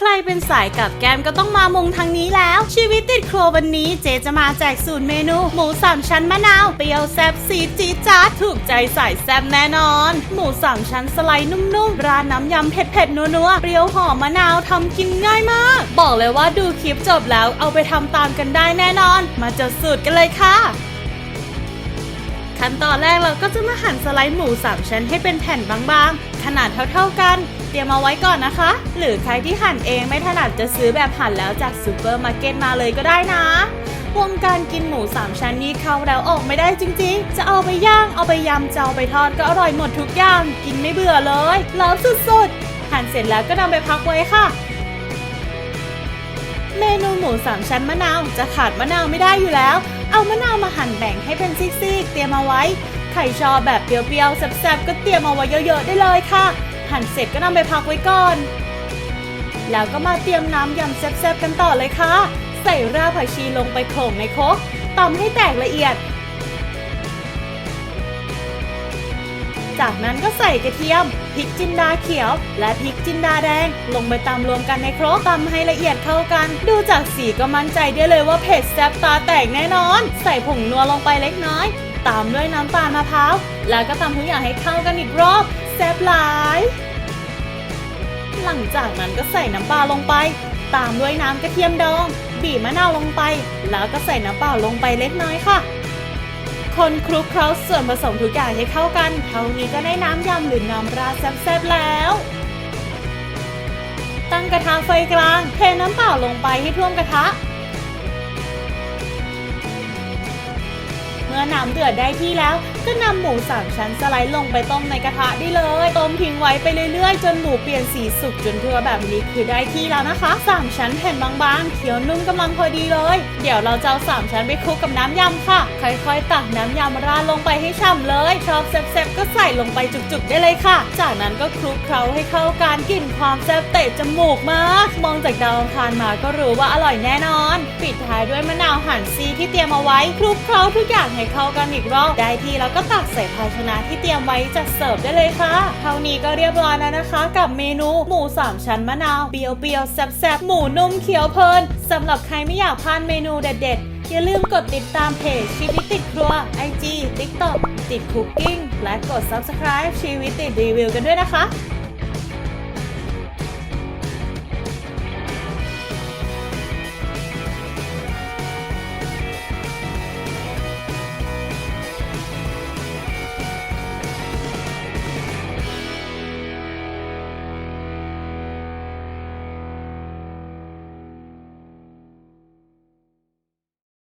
ใครเป็นสายกับแกมก็ต้องมามงทางนี้แล้ว ชีวิตติดครัววันนี้เจจะมาแจกสูตรเมนู หมูสามชั้นมะนาว เปรี้ยวแซ่บซีดจีดจ๊าดถูกใจสายแซ่บแน่นอน หมูสามชั้นสไลด์นุ่มๆ ราดน้ำยำเผ็ดๆ นัวๆ เปรี้ยวหอมมะนาวทำกินง่ายมาก บอกเลยว่าดูคลิปจบแล้วเอาไปทำตามกันได้แน่นอน มาจดสูตรกันเลยค่ะขั้นตอนแรกเราก็จะมาหั่นสไลด์หมู3ชั้นให้เป็นแผ่นบางๆ ขนาดเท่าๆกัน เตรียมเอาไว้ก่อนนะคะ หรือใครที่หั่นเองไม่ถนัดจะซื้อแบบหั่นแล้วจากซูเปอร์มาร์เก็ตมาเลยก็ได้นะวงการกินหมู3ชั้นนี้เข้าแล้วออกไม่ได้จริงๆ จะเอาไปย่าง เอาไปยำจะเอาไปทอดก็อร่อยหมดทุกอย่าง กินไม่เบื่อเลยแล้วสุดๆ หั่นเสร็จแล้วก็นำไปพักไว้ค่ะ เมนูหมูสามชั้นมะนาวจะขาดมะนาวไม่ได้อยู่แล้ว เอามะนาวมาหั่นแบ่งให้เป็นซีกๆ เตรียมเอาไว้ใครชอแบบเปรี้ยวๆแซ่บๆก็เตรียมเอาไว้เยอะๆได้เลยค่ะ หั่นเสร็จก็นำไปพักไว้ก่อน แล้วก็มาเตรียมน้ำยำแซ่บๆกันต่อเลยค่ะ ใส่รากผักชีลงไปโขลกในครกตำให้แตกละเอียด จากนั้นก็ใส่กระเทียมพริกจินดาเขียว และพริกจินดาแดง ลงไปตำรวมกันในครกตำให้ละเอียดเข้ากัน ดูจากสีก็มั่นใจได้เลยว่าเผ็ดแซ่บตาแตกแน่นอน ใส่ผงนัวลงไปเล็กน้อยตามด้วยน้ำตาลมะพร้าว แล้วก็ตำทุกอย่างให้เข้ากันอีกรอบ แซ่บหลาย หลังจากนั้นก็ใส่น้ำปลาลงไป ตามด้วยน้ำกระเทียมดอง บีบมะนาวลงไป แล้วก็ใส่น้ำเปล่าลงไปเล็กน้อยค่ะ คนคลุกเคล้าส่วนผสมทุกอย่างให้เข้ากัน เท่านี้ก็ได้น้ำยำหรือน้ำราแซ่บๆแล้ว ตั้งกระทะไฟกลาง เทน้ำเปล่าลงไปให้ท่วมกระทะ มื่อน้ำเดือดได้ที่แล้ว ก็นำหมูสามชั้นสไลด์ลงไปต้มในกระทะได้เลย ต้มทิ้งไว้ไปเรื่อยๆ จนหมูเปลี่ยนสีสุกจนทั่วแบบนี้คือได้ที่แล้วนะคะสามชั้นแผ่นบางๆเคี้ยวนุ่มกำลังพอดีเลย เดี๋ยวเราจะเอาสามชั้นไปคลุกกับน้ำยำค่ะ ค่อยๆ ตักน้ำยำราดลงไปให้ฉ่ำเลย ชอบแซ่บๆก็ใส่ลงไปจุกๆได้เลยค่ะ จากนั้นก็คลุกเคล้าให้เข้ากันกลิ่นความแซ่บเตะจมูกมากมองจากดาวอังคารมาก็รู้ว่าอร่อยแน่นอน ปิดท้ายด้วยมะนาวหั่นซีที่เตรียมเอาไว้คลุกเคล้าทุกอย่างให้เข้ากันอีกรอบได้ที่แล้วก็ตักใส่ภาชนะที่เตรียมไว้จัดเสิร์ฟได้เลยค่ะเท่านี้ก็เรียบร้อยแล้วนะคะ กับเมนูหมูสามชั้นมะนาวเปรี้ยวๆแซ่บๆหมูนุ่มเคี้ยวเพลินสำหรับใครไม่อยากพลาดเมนูเด็ดๆ อย่าลืมกดติดตามเพจชีวิตติดครัว IG TikTok ติดคุกกิ้งและกด Subscribe ชีวิตติดรีวิวกันด้วยนะคะ